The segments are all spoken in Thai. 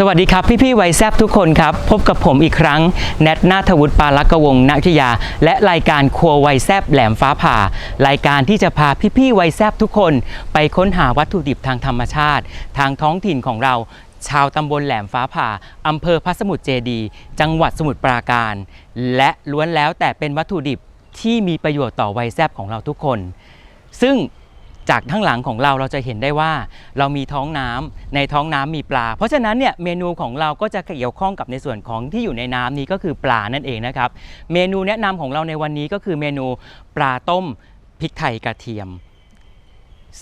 สวัสดีครับพี่พี่ๆวัยแซบทุกคนครับ พบกับผมอีกครั้ง แนทนาทวุฒิปาลักกวงศ์ณวิทยา และรายการครัววัยแซบแหลมฟ้าผ่า รายการที่จะพาพี่พี่ๆวัยแซบทุกคน ไปค้นหาวัตถุดิบทางธรรมชาติ ทางท้องถิ่นของเรา ชาวตำบลแหลมฟ้าผ่าอำเภอพระสมุทรเจดี จังหวัดสมุทรปราการ และล้วนแล้วแต่เป็นวัตถุดิบที่มีประโยชน์ต่อวัยแซบของเราทุกคน ซึ่ง จากข้างหลังของเราเราจะเห็นได้ว่า เรามีท้องน้ำในท้องน้ำมีปลา เพราะฉะนั้นเนี่ยเมนูของเราก็จะเกี่ยวข้องกับในส่วนของที่อยู่ในน้ำนี้ก็คือปลานั่นเองนะครับ เมนูแนะนำของเราในวันนี้ก็คือเมนูปลาต้มพริกไทยกระเทียม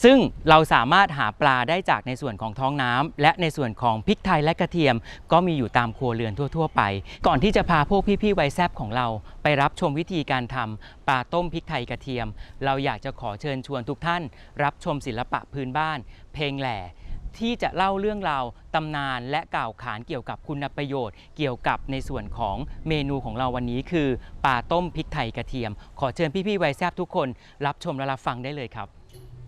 ซึ่งเราสามารถหาปลาได้จากในส่วนของท้องน้ำและในส่วนของพริกไทยและกระเทียม ก็มีอยู่ตามครัวเรือนทั่ว ๆ ไป ก่อนที่จะพาพวกพี่ๆวัยแซบของเรา ไปรับชมวิธีการทำปลาต้มพริกไทยกระเทียม เราอยากจะขอเชิญชวนทุกท่าน รับชมศิลปะพื้นบ้าน เพลงแหล่ที่จะเล่าเรื่องราวตำนานและกล่าวขานเกี่ยวกับคุณประโยชน์ เกี่ยวกับในส่วนของเมนูของเราวันนี้คือปลาต้มพริกไทยกระเทียม ขอเชิญพี่ๆวัยแซบทุกคน รับชมและรับฟังได้เลยครับ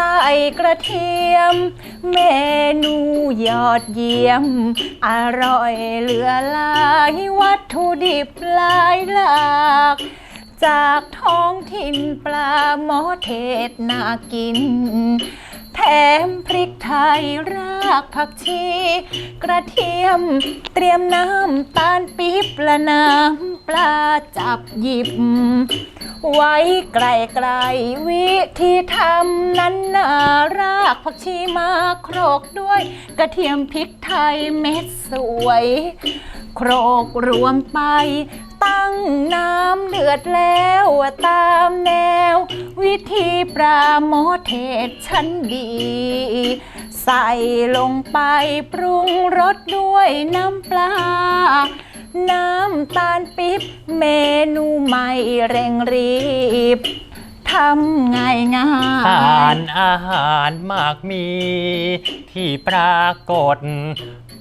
ส่กระเทียม เมนูยอดเยี่ยม อร่อยเหลือหลายวัตถุดิบหลายหลากจากท้องถิ่นปลาหมอเทศน่ากิน แถมพริกไทยรากผักชี กระเทียมเตรียมน้ำตาลปี๊บและน้ำปลาจับหยิบ ไว้ไกลไกลๆวิธีทำนั้นนารากผักชีมาโครกด้วย กระเทียมพริกไทยเม็ดสวย โครกรวมไป ตั้งน้ำเดือดแล้วตามแนว วิธีปราโมเทศชั้นดี ใส่ลงไปปรุงรสด้วยน้ำปลา น้ำตาลปิ๊บ เมนูใหม่เร่งรีบทำง่ายง่าทายนอาหารมากมี ที่ปรากฏ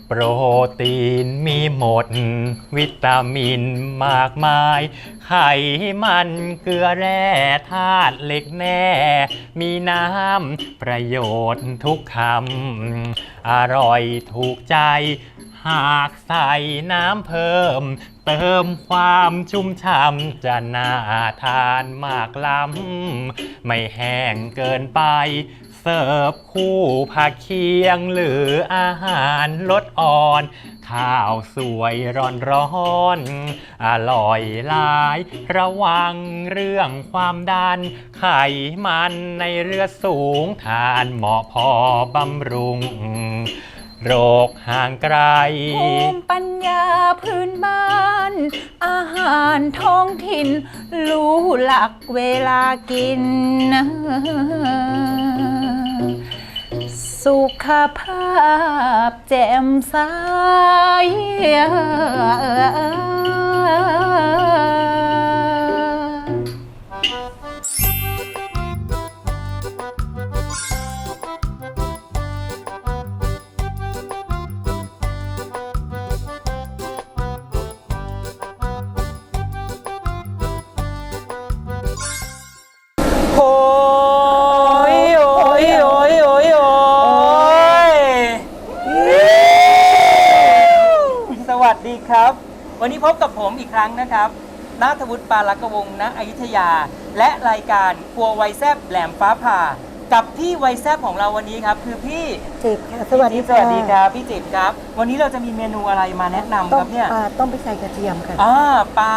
โปรตีนมีหมด วิตามินมากมาย ไขมันเกลือแร่ธาตุเหล็กแน่ มีน้ำประโยชน์ทุกคำ อร่อยถูกใจ หากใส่น้ำเพิ่ม เติมความชุ่มช่ำจะน่าทานมากล้ำไม่แห้งเกินไป เสิร์ฟคู่ผักเคียงหรืออาหารลดอ่อน ข้าวสวยร้อนร้อนๆอร่อยหลาย ระวังเรื่องความดัน ไขมันในเลือดสูง ทานเหมาะพอบำรุง โรคห่างไกล ภูมิปัญญาพื้นบ้าน อาหารท้องถิ่น รู้หลักเวลากิน สุขภาพแจ่มใส วันนี้พบกับผมอีกครั้งนะครับนาทวุฒิปาลักกวงศ์ณอยุธยา และรายการครัวไวยแซบแหลมฟ้าผ่า กับพี่ไวยแซบของเราวันนี้ครับ คือพี่จิบค่ะสวัสดีพี่สวัสดีครับพี่จิบครับ วันนี้เราจะมีเมนูอะไรมาแนะนำต้คมรับเนี่ย ปลาต้มพริกไทยกระเทียมค่ะ อ่าปลา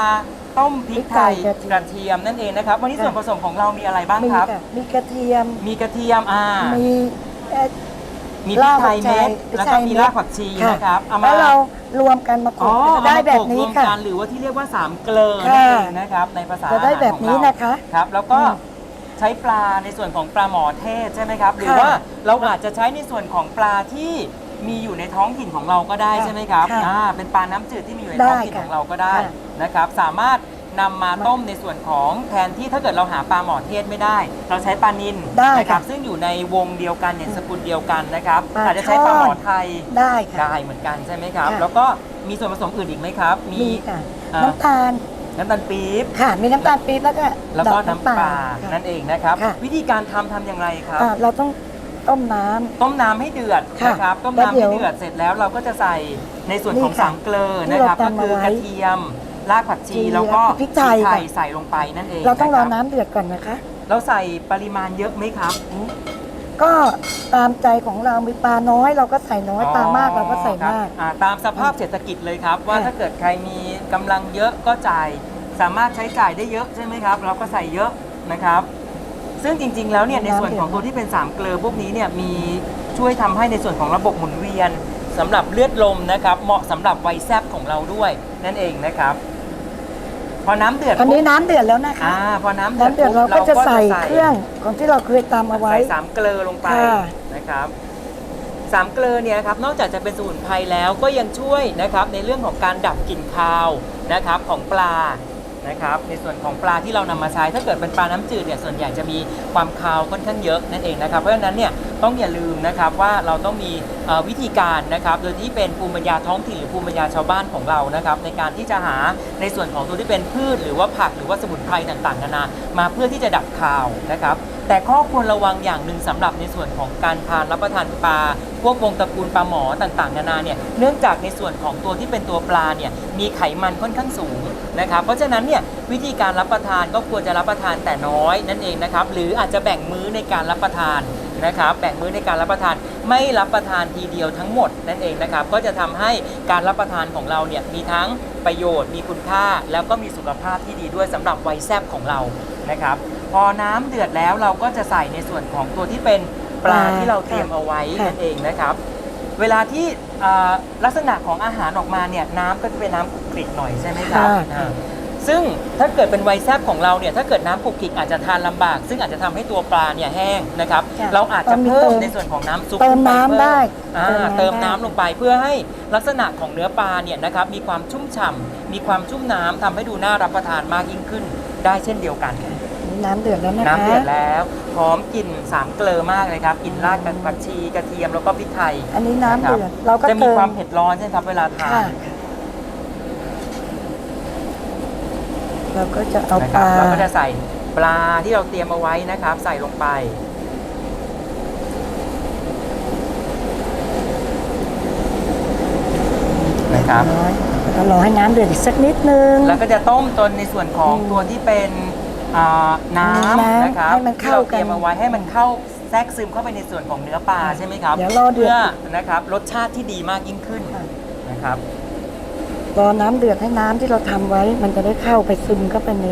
ต้มพริกไทยพริกไทยกกระระเทีเทียยมมนั่นเองนะครับ วันนี้ค่ะส่วนผสมของเรามีอะไรบ้างมีครับ ค่ะมีกระเทียม มีกระเทียมอ่ามีเอ่อ มีพริกไทยเม็ดรากผักชีแล้วก็มีพริกไทยเม็ดรากผักชีนะครับเอามา แล้วเรารวมกันมาโขลอ๋อกเอาได้มาแบบโขลกนี้รวมค่ะกันหรือว่าที่เรียกว่าสามเกลือนั่นค่ะเองนะครับในภาษาจะได้แบบนี้อาหารของเรานะคะครับ แล้วก็อืมชช้ปลาในส่วนของปลาหมอเทศใช่ไหมครับ หรือค่ะว่าเราอาจจะใช้ในส่วนของปลาที่มีอยู่ในท้องถิ่นของเราก็ได้ค่ะใช่ไหมครับค่ะอ่าเป็นปลาน้ำจืดที่มีอยู่ในท้องถิ่นได้ค่ะของเราก็ได้ค่ะนะครับ สามารถ นำมาต้มในส่วนของแทนที่ถ้าเกิดเราหาปลาหมอเทศไม่ได้ เราใช้ปลานิลได้นะครับค่ะซึ่งอยู่ในวงเดียวกันเนี่ยสกุลเดียวกันนะครับปลาอาจจะใช้ปลาหมอไทยได้ค่ะได้เหมือนกันใช่ไหมครับ ค่ะ แล้วก็มีส่วนผสมอื่นอีกไหมครับมีค่ะอ่าน้ำตาลน้ำตาลปี๊บ ค่ะมีน้ำตาลปี๊บแล้วก็แล้วก็ดอน้ำปลาค่ะ นั่นเองนะครับ ค่ะ วิธีการทำทำอย่างไรครับ อ่าเราต้องต้มน้ำ ต้มน้ำให้เดือดค่ะนะครับต้มแล้วน้ำเดี๋ให้ยวเดือดเสร็จแล้วเราก็จะใส่ในส่วนของนี่ค่ะสามเกลอที่นะครับเราก็ตำคือเอาไว้กระเทียม รากผักชีชี แล้วก็พริกไทยค่ะ ใส่ลงไปนั่นเองเราต้องรอะคบน้ำเดือดก่อนนะคะ เราใส่ปริมาณเยอะไหมครับ ก็ตามใจของเรามีปลาน้อย เราก็ใส่น้อยปลามากเราก็ใส่ครับมาก อ่ตามสภาพเศรษฐกิจเลยครับ ว่าค่ะถ้าเกิดใครมีกำลังเยอะก็จ่าย สามารถใช้จ่ายได้เยอะใช่ไหมครับ เราก็ใส่เยอะนะครับ ซึ่งจริง ๆ แล้วเนี่ยในส่วนของตัวที่เป็นสามเกลือพวกนี้เนี่ยมีช่วยทำให้ในส่วนของระบบหมุนเวียนสำหรับเลือดลมนะครับ เหมาะสำหรับวัยแซบของเราด้วยนั่นเองนะครับ พอน้ำเดือดอันนี้ปุ๊บน้ำเดือดแล้วนะคะ อ่าพอน้ำเดือดน้ำเดือดปุ๊บเราก็จะใส่เครื่องของที่เราเคยตำเอาไว้ ใส่สามเกลือลงไปค่ะ นะครับสามเกลือเนี่ยนะครับนอกจากจะเป็นสมุนไพรแล้วก็ยังช่วยนะครับในเรื่องของการดับกลิ่นคาวนะครับของปลา นะครับในส่วนของปลาที่เรานำมาใช้ ถ้าเกิดเป็นปลาน้ำจืดเนี่ยส่วนใหญ่จะมีความคาวค่อนข้างเยอะนั่นเองนะครับเพราะฉะนั้นเนี่ยต้องอย่าลืมนะครับว่าเราต้องมีวิธีการนะครับโดยที่เป็นภูมิปัญญาท้องถิ่นหรือภูมิปัญญาชาวบ้านของเรานะครับในการที่จะหาในส่วนของตัวที่เป็นพืช หรือว่าผักหรือว่าสมุนไพรต่างๆนานามาเพื่อที่จะดับคาวนะครับแต่ข้อควรระวังอย่างหนึ่งสำหรับในส่วนของการทานรับประทานปลาพวกวงตระกูลปลาหมอต่างๆ นานาเนี่ยเนื่องจากในส่วนของตัวที่เป็นตัวปลาเนี่ยมีไขมันค่อนข้างสูง นะครับ เพราะฉะนั้นเนี่ยวิธีการรับประทานก็ควรจะรับประทานแต่น้อยนั่นเองนะครับ หรืออาจจะแบ่งมื้อในการรับประทานนะครับ แบ่งมื้อในการรับประทานไม่รับประทานทีเดียวทั้งหมดนั่นเองนะครับ ก็จะทำให้การรับประทานของเราเนี่ยมีทั้งประโยชน์ มีคุณค่า แล้วก็มีสุขภาพที่ดีด้วยสำหรับวัยแซบของเรานะครับ พอน้ำเดือดแล้วเราก็จะใส่ในส่วนของตัวที่เป็นปลาที่เราเตรียมเอาไว้นั่นเองนะครับ เวลาที่อ่าลักษณะของอาหารออกมาเนี่ยน้ำก็จะเป็นน้ำขลุกขลิกหน่อยใช่ไหมครับค่ะ อ่าซึ่งถ้าเกิดเป็นไวแซบของเราเนี่ยถ้าเกิดน้ำขลุกขลิกอาจจะทานลำบาก ซึ่งอาจจะทำให้ตัวปลาเนี่ยแห้งนะครับค่ะเราอาจจะต้องมีเพิ่มเติมในส่วนของน้ำซุปเติมน้ำขึ้ปได้อ่าเติเติมมน้ำ น้ำได้ลงไปเพื่อให้ลักษณะของเนื้อปลาเนี่ยนะครับมีความชุ่มฉ่ำมีความชุ่มน้ำทำให้ดูน่ารับประทานมากยิ่งขึ้นได้เช่นเดียวกัน น้ำเดือดแล้วนะคะ น้ำเดือดแล้วหอมกลิ่นสามเกลอมากเลยครับกลิ่นรากกับผักชีกระเทียมแล้วก็พริกไทยอันนี้น้ำะครับเดือดเราก็จะมีเติมความเผ็ดร้อนใช่ไหมครับเวลาทาค่ะนเราก็จะเอานะปครับลาเราก็จะใส่ปลาที่เราเตรียมเอาไว้นะครับ ใส่ลงไป นะครับ น้อยแล้วก็รอให้น้ำเดือดอีกสักนิดนึง แล้วก็จะต้มจนในส่วนของอืม ตัวที่เป็น อ่าน้น้ำำนะครับให้มันที่เข้าเราเตรียมกันเอาไว้ให้มันเข้าแทรกซึมเข้าไปในส่วนของเนื้อปลาใช่ไหมครับเดี๋ยวรอเดือดเพื่อนะครับรสชาติที่ดีมากยิ่งขึ้นค่ะนะครับ รอน้ำเดือดให้น้ำที่เราทำไว้ มันจะได้เข้าไปซึมเข้าไปใน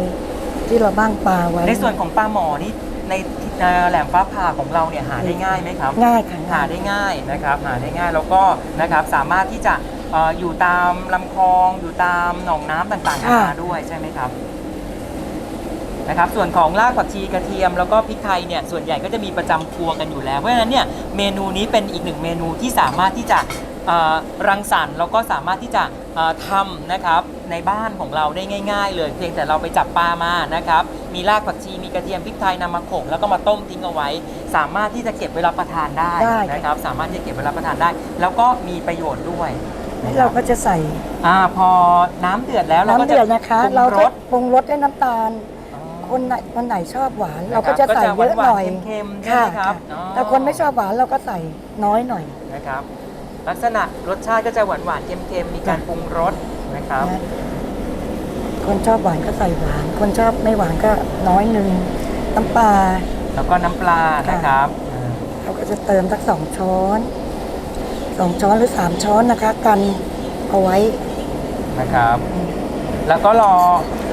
ที่เราบ้างปลาไว้ ในส่วนของปลาหมอนี่ในเอ่อแหลมฟ้าผ่าของเราเนี่ยหาได้ง่ายไหมครับ ง่ายค่ะหาง่าย ได้ง่ายนะครับหาได้ง่ายแล้วก็นะครับสามารถที่จะเอ่ออยู่ตามลำคลองอยู่ตามหนองน้ำต่างๆนานาด้วยใช่ไหมครับ นะครับส่วนของรากผักชีกระเทียม แล้วก็พริกไทยเนี่ยส่วนใหญ่ก็จะมีประจำครัวกันอยู่แล้วเพราะฉะนั้นเนี่ยเมนูนี้เป็นอีกหนึ่งเมนูที่สามารถที่จะเอ่อรังสรรค์แล้วก็สามารถที่จะเอ่อทำนะครับในบ้านของเราได้ง่าย ๆ เลย เพียงแต่เราไปจับปลามานะครับมีรากผักชีมีกระเทียมพริกไทยนำมาโขลกแล้วก็มาต้มทิ้งเอาไว้ สามารถที่จะเก็บไว้รับประทานได้ได้ค่ะนะครับสามารถที่จะเก็บไว้รับประทานได้ แล้วก็มีประโยชน์ด้วยนี่เราก็จะใส่อ่าพอน้ำเดือดแล้วเราก็น้ำจะเดือดนะคะปรุงเรารก็สปรุงรสด้วยน้ำตาล คนไหนคนไหนชอบหวาน เราก็จะใส่เยอะหน่อยเค็มๆใช่ไหมครับะอ๋อแต่คนไม่ชอบหวานเราก็ใส่น้อยหน่อยนะครับ ลักษณะรสชาติก็จะหวานหวานๆเค็มๆมีการปรุงรสนะครับนะคนชอบหวานก็ใส่หวาน คนชอบไม่หวานก็น้อยหนึ่งน้ำปลาแล้วก็น้ำปลานะครับอ่าเราก็จะเติมสักสองช้อนสองช้อนหรือสามช้อนนะคะ กันเอาไว้นะครับ แล้วก็รอ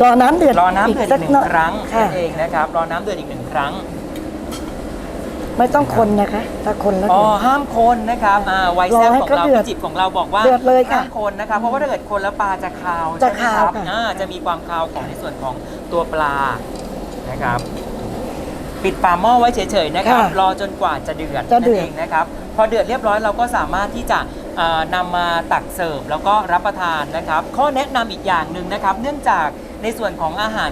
รอน้ำเดือดรอน้ำเดือดอีกหนึ่หงครั้งค่ะนั่นเองนะครับ รอน้ำเดือดอีกหนึ่งครั้ง ไม่ต้องคนนะคะ ถ้าคนแล้วอ๋อเดือดห้ามคนนะครับอ่าไวแซบรอให้ของเขาเราเดือดพิจิตของเราบอกว่าเดือดเลยค่ะห้ามคนนะคะเพราะว่าถ้าเกิดคนแล้วปลาจะคาวจะใช่ไหมครับคาวค่ะอ่าจะมีความคาวของในส่วนของตัวปลานะครับปิดฝาหม้อไว้เฉยๆนะครับค่ะรอจนกว่าจะเดือดจะเดืนั่นอดเองนะครับ พอเดือดเรียบร้อยเราก็สามารถที่จะเอ่อ นำมาตักเสิร์ฟแล้วก็รับประทานนะครับ ข้อแนะนำอีกอย่างหนึ่งนะครับ เนื่องจากในส่วนของอาหาร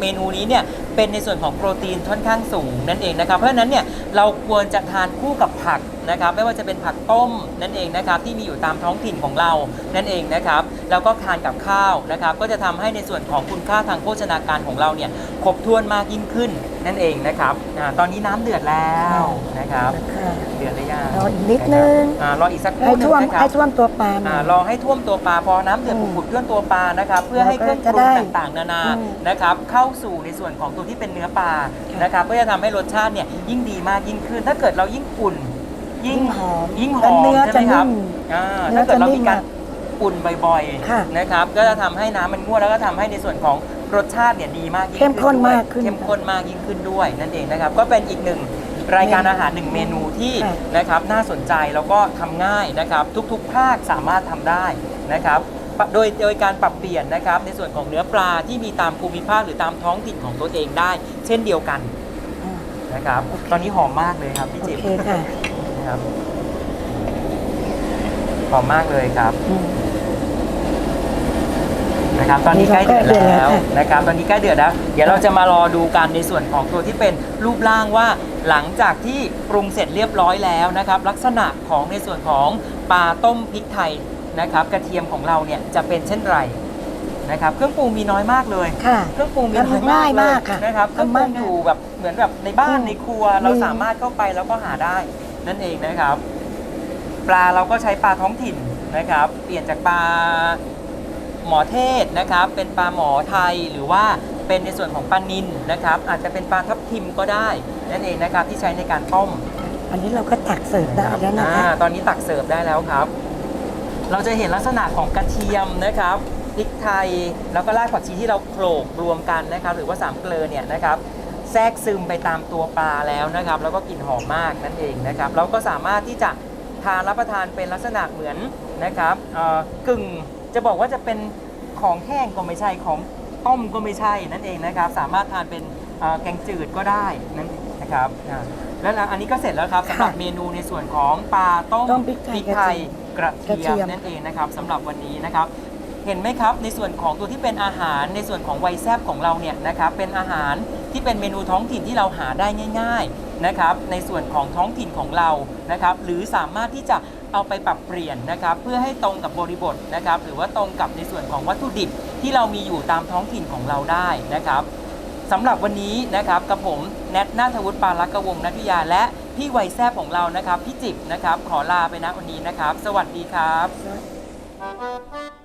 เมนูนี้เนี่ย เป็นในส่วนของโปรตีนค่อนข้างสูงนั่นเองนะครับ เพราะฉะนั้นเนี่ยเราควรจะทานคู่กับผักนะครับ ไม่ว่าจะเป็นผักต้มนั่นเองนะครับ ที่มีอยู่ตามท้องถิ่นของเรานั่นเองนะครับแล้วก็ทานกับข้าวนะครับ ก็จะทำให้ในส่วนของคุณค่าทางโภชนาการของเราเนี่ยครบถ้วนมากยิ่งขึ้นนั่นเองนะครับอาตอนนี้น้ำเดือดแล้วนะครับค่ะเดือดหรือยังรออีกนิดนึงอ่ารออีกสักคให้รู่หนึงท่วมนะครับให้ท่วมตัวปลาหน่อ่าอย รอให้ท่วมตัวปลาพอน้ำเดือดอืมปุดๆเคลื่อนตัวปลานะครับ เพื่อให้เครื่องปจะรุได้งต่างๆ นานาอืม นะครับ เข้าสู่ในส่วนของตัวที่เป็นเนื้อปลาค่ะนะครับก็จะทำให้รสชาติเนี่ยยิ่งดีมากยิ่งขึ้น ถ้าเกิดเรายิ่งอุ่นยิ่งหอมยิ่งหและอมเนื้อใช่ไหมครับจะนิ่มอ่าเนื้ถ้าอเกิดเราจะนิ่มีมการมากอุ่นบ่อยค่ะๆนะครับก็จะทำให้น้ำมันงวดแล้วก็ทำให้ในส่วนของรสชาติเนี่ยดีมากยิ่งเข้มข้นด้วยมากขึ้นเข้มข้นมากยิ่งขึ้นด้วยนั่นเองนะครับ ก็เป็นอีกหนึ่งรายการอาหารหนึ่งเมนูที่ค่ะนะครับน่าสนใจแล้วก็ทำง่ายนะครับ ทุกๆภาคสามารถทำได้นะครับปะ โดยโดยการปรับเปลี่ยนนะครับในส่วนของเนื้อปลาที่มีตามภูมิภาคหรือตามท้องถิ่นของตัวเองได้ เช่นเดียวกันอ่านะครับโอเคตอนนี้หอมมากเลยครับพี่โอจิ๊บเคค่ะนะครับหอมมากเลยครับ อืม นะครับตอนนี้ใกล้เดือดนี่ก็ใกล้เดือดแล้แล้ววค่ะ นะครับตอนนี้ใกล้เดือดแล้วเดี๋ยวเราจะมารอดูกันในส่วนของตัวที่เป็นรูปร่างว่า หลังจากที่ปรุงเสร็จเรียบร้อยแล้วนะครับ ลักษณะของในส่วนของปลาต้มพริกไทย นะครับกระเทียมของเราเนี่ยจะเป็นเช่นไรนะครับเครื่องปรุงมีน้อยมากเลย ค่ะ เครื่องปรุงมีน้อยทำง่ายเลมากค่ะนะครับเครื่องปรุงทำง่ายอยู่แบบเหมือนแบบในบ้านอืมในครัว เรามีสามารถเข้าไปแล้วก็หาได้นั่นเองนะครับ ปลาเราก็ใช้ปลาท้องถิ่นนะครับ เปลี่ยนจากปลาหมอเทศนะครับ เป็นปลาหมอไทยหรือว่าเป็นในส่วนของปลานิลนะครับ อาจจะเป็นปลาทับทิมก็ได้นั่นเองนะครับที่ใช้ในการต้มอันนี้เราก็ตักเสิร์ฟได้แล้วนะคะ อ่าตอนนี้ตักเสิร์ฟได้แล้วครับ เราจะเห็นลักษณะของกระเทียมนะครับพริกไทย แล้วก็รากผักชีที่เราโขลกรวมกันนะครับ หรือว่าสามเกลือเนี่ยนะครับแทรกซึมไปตามตัวปลาแล้วนะครับ แล้วก็กลิ่นหอมมากนั่นเองนะครับเราก็สามารถที่จะทานรับประทานเป็นลักษณะเหมือนนะครับเอ่อกึ่งจะบอกว่าจะเป็นของแห้งก็ไม่ใช่ของต้มก็ไม่ใช่นั่นเองนะครับ สามารถทานเป็นเอ่อแกงจืดก็ได้นั่นนะครับอ่าแล้วอันนี้ก็เสร็จแล้วครับสำหรับค่ะเมนูในส่วนของปลาต้มต้มพริกไทยไทย กระเทียมนั่นเองนะครับสำหรับวันนี้นะครับ เห็นไหมครับในส่วนของตัวที่เป็นอาหารในส่วนของไวแซบของเราเนี่ยนะครับเป็นอาหารที่เป็นเมนูท้องถิ่นที่เราหาได้ง่าย ๆนะครับ ในส่วนของท้องถิ่นของเรานะครับ หรือสามารถที่จะเอาไปปรับเปลี่ยนนะครับ เพื่อให้ตรงกับบริบทนะครับ หรือว่าตรงกับในส่วนของวัตถุดิบที่เรามีอยู่ตามท้องถิ่นของเราได้นะครับสำหรับวันนี้นะครับกับผมแนทนาทวุฒิปาลักกวงนัทวิทยาและ พี่ไวแซบของเรานะครับ พี่จิบนะครับ ขอลาไปนะวันนี้นะครับ สวัสดีครับสวัสดี